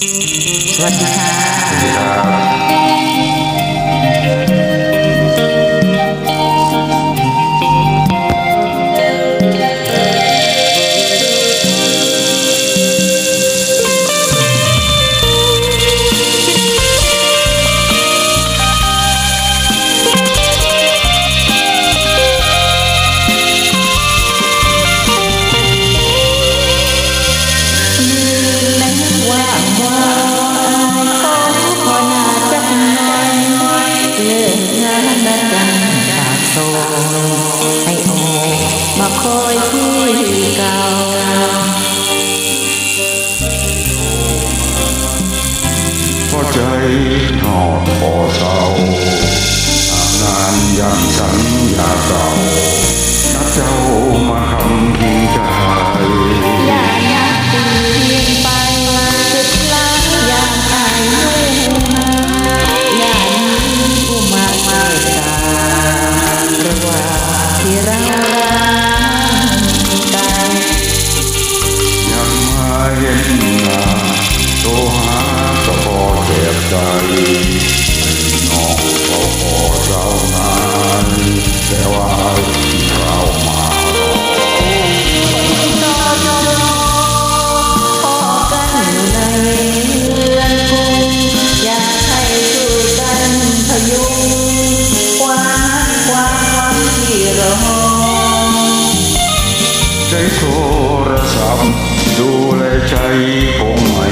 สวัสดีค่ะ ใจนอนพอเศร้าอางานอย่างฉันอย่าเศร้านักเจ้า ดูแลใจผมไม่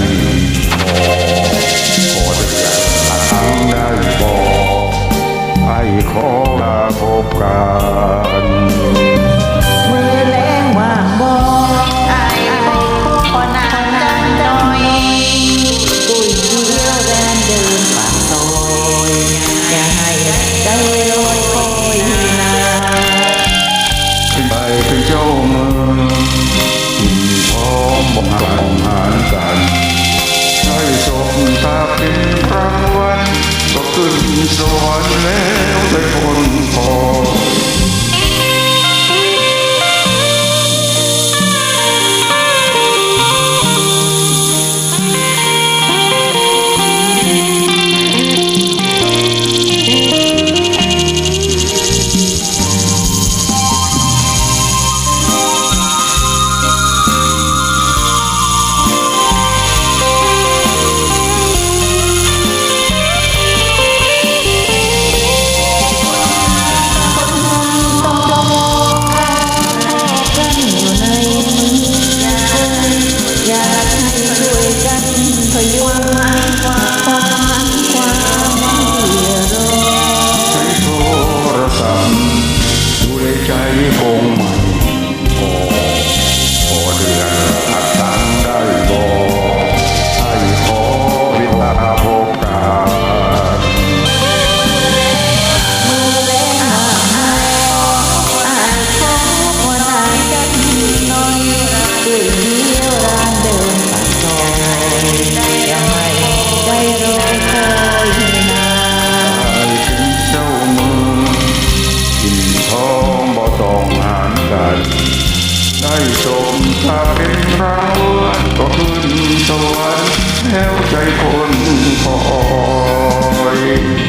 พอพอจะอยากทังได้บอกให้ขอลาพบกันเมื่อแรงว่างบอก Ciò a me ho del conto เป็นเราก็ขึ้นสวรรค์แล้วใจคนคอย